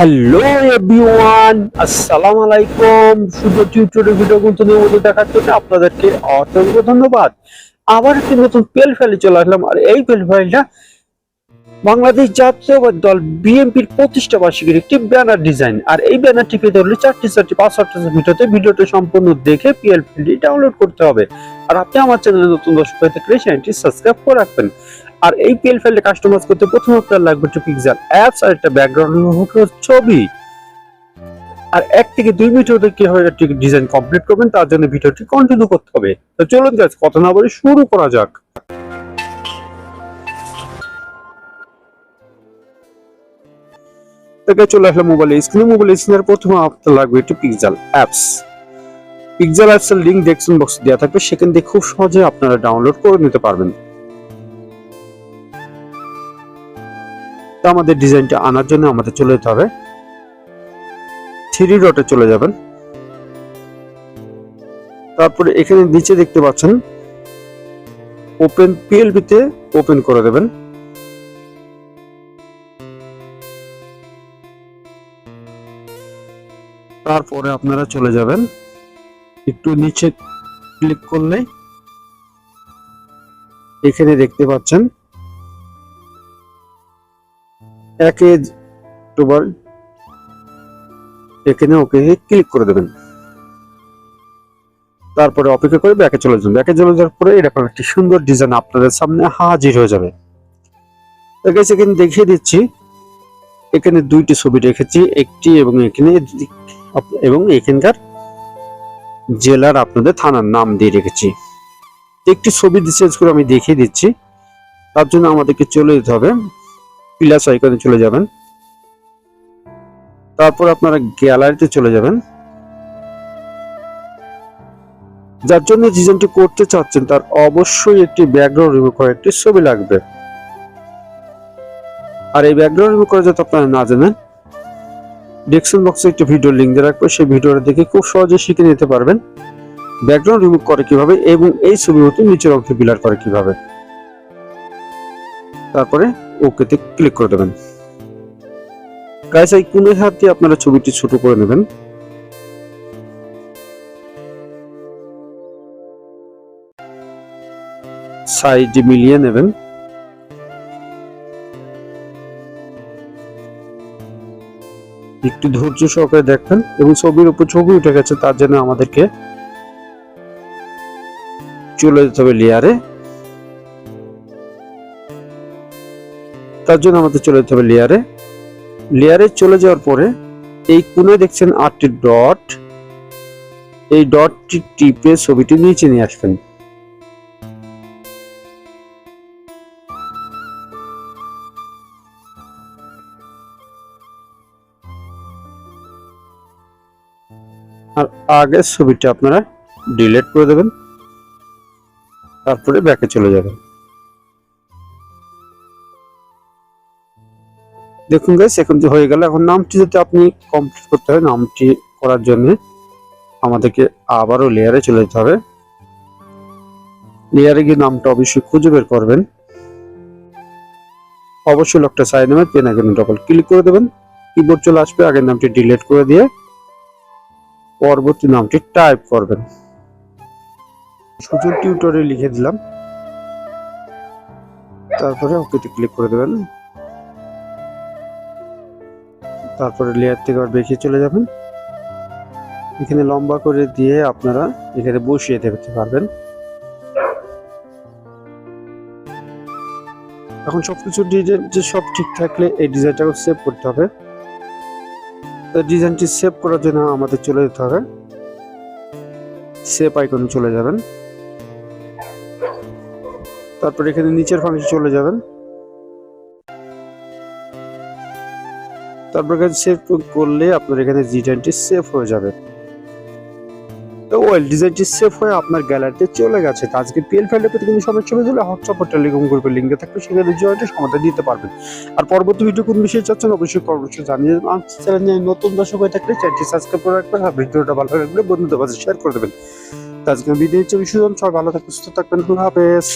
Hello everyone আসসালামু আলাইকুম সুন্দর টিউটোরিয়াল ভিডিও কিন্তু নিয়মিত দেখার জন্য আপনাদেরকে অসংখ্য ধন্যবাদ। আবার একটি নতুন পেল ফাইলে চলে আসলাম। আর এই পেল ফাইলটা বাংলাদেশ জাতীয়বাদ দল বিএনপির প্রতিষ্ঠা বার্ষিকীর একটি ব্যানার ডিজাইন আর এই ব্যানারটি পেতে হলে চারটি চারটি পাঁচ সাতটা ভিডিওতে ভিডিওটি সম্পূর্ণ দেখে পিএল ফাইলটি ডাউনলোড করতে হবে। আর আপনি আমার চ্যানেলে নতুন দর্শক হয়ে থাকলে চ্যানেলটি সাবস্ক্রাইব করে রাখবেন। আর এই পিএল ফাইলটা কাস্টমাইজ করতে প্রথমে আপনার লাগবে একটু পিক্সেল অ্যাপস আর একটা ব্যাকগ্রাউন্ড ছবি। আর এক থেকে দুই মিনিটের মধ্যে কীভাবে একটি ডিজাইন কমপ্লিট করবেন তার জন্য ভিডিওটি কন্টিনিউ করতে হবে। তো চলুন গাছ কথা না বলে শুরু করা যাক। থেকে চলে আসলাম মোবাইল স্ক্রিনে মোবাইল স্ক্রিনের প্রথমে আপনার লাগবে একটু পিক্সেল অ্যাপস পিক্সেল অ্যাপস এর লিংক ডেসক্রিপশন বক্সে দেওয়া থাকবে, সেখান থেকে খুব সহজে আপনারা ডাউনলোড করে নিতে পারবেন। তো আমাদের ডিজাইনটা আনার জন্য আমাদের চলে যেতে হবে। থ্রি ডটে চলে যাবেন। তারপরে এখানে নিচে দেখতে পাচ্ছেন ওপেন পিএলবি তে ওপেন করে দেবেন। তারপরে আপনারা চলে যাবেন। একটু নিচে ক্লিক করলে এখানে দেখতে পাচ্ছেন। এখানে ওকে ক্লিক করে দেবেন। তারপরে অপেক্ষা করে ব্যাকে চলে যাবেন। ব্যাকে চলে যাওয়ার পরে এরকম একটি সুন্দর ডিজাইন আপনাদের সামনে হাজির হয়ে যাবে। এখানে দেখিয়ে দিচ্ছি। এখানে দুইটি ছবি রেখেছি, একটি এবং এখানে এবং এখানকার জেলার আপনাদের থানার নাম দিয়ে রেখেছি। একটি ছবি চেঞ্জ করে আমি দেখিয়ে দিচ্ছি। তার জন্য আমাদেরকে চলে যেতে হবে। প্লাস আইকনে চলে যাবেন। তারপর আপনারা গ্যালারিতে চলে যাবেন। যার জন্য ডিজাইনটি করতে চাচ্ছেন, তার অবশ্যই একটি ব্যাকগ্রাউন্ড রিমুভ করা একটি ছবি লাগবে। আর এই ব্যাকগ্রাউন্ড রিমুভ করা যাতে আপনারা না জানেন ডেসক্রিপশন বক্সে একটি ভিডিও লিংক দিয়ে রাখব সেই ভিডিওটা দেখে খুব সহজে শিখে নিতে পারবেন। ব্যাকগ্রাউন্ড রিমুভ করে কীভাবে এবং এই ছবি হতে নিচের অংশে বিলার করে কীভাবে। তারপরে ওকেতে ক্লিক করে দেবেন। গাইস এই হাত দিয়ে আপনারা ছবিটি ছোট করে নেবেন। সাইজ মিলিয়ে নেবেন। একটু ধৈর্য সহকারে দেখবেন এবং ছবির উপর ছবি উঠে গেছে, তার জন্য আমাদেরকে চলে যেতে হবে লেয়ারে তার জন্য আমাদের চলে যেতে হবে লেয়ারে লেয়ারে চলে যাওয়ার পরে এই কোণে দেখছেন আটটি ডট এই ডটটি টিপে ছবিটি নিচে নিয়ে আসবেন। আর আগের ছবিটা আপনারা ডিলিট করে দেবেন, তারপরে ব্যাকে চলে যাবেন। দেখুন গাইস এখন যে হয়ে গেল, এখন নামটি যদি আপনি কমপ্লিট করতে হয়, নামটি করার জন্য আমাদেরকে আবারও লেয়ারে চলে যেতে হবে। লেয়ারে গিয়ে নামটা অবশ্যই খুঁজে বের করবেন। অবশ্যই লকটা সাইড নামে পেন আগে ডবল ক্লিক করে দেবেন। কিবোর্ড চলে আসবে, আগের নামটি ডিলিট করে দিয়ে পরবর্তী নামটি টাইপ করবেন। সুযোগ টিউটোরিয়াল লিখে দিলাম। তারপরে ওকেতে ক্লিক করে দেবেন। তারপরে লেয়ার থেকে আবার বেশি চলে যাবেন। এখানে লম্বা করে দিয়ে আপনারা এখানে বসিয়ে দিতে পারবেন। এখন সবকিছু ডিজাইন যে সব ঠিক থাকলে এই ডিজাইনটাকে সেভ করতে হবে। ডিজাইনটি সেভ করার জন্য আমাদের চলে যেতে হবে। সেভ আইকনে চলে যাবেন। তারপর এখানে নিচের ফাংশন চলে যাবেন। তারপর এখানে সেভ করলে আপনার এখানে ডিজাইনটি সেভ হয়ে যাবে। ওয়েল ডিজাইনটি সেভ হয়ে আপনার গ্যালারিতে চলে গেছে। তো আজকে পিএল ফাইলে পেতে কিন্তু সমস্যা ছবি তুলে হোয়াটসঅ্যাপ টেলিগ্রাম গ্রুপের লিঙ্কে থাকবে, সেখানে জয়েন্টে সমাধান দিতে পারবেন। আর পরবর্তী ভিডিও কোন বিষয়ে চাচ্ছেন অবশ্যই পরবর্তী জানিয়ে দেবেন। আর চ্যানেলে নতুন দর্শক হয়ে থাকলে চ্যানেলটি সাবস্ক্রাইব করে রাখবেন আর ভিডিওটা ভালো লাগলে বন্ধুদের কাছে শেয়ার করে দেবেন। তো আজকে বিদায় হচ্ছে বিশ্বজন সবাই ভালো থাকবেন, সুস্থ থাকবেন হাফেজ।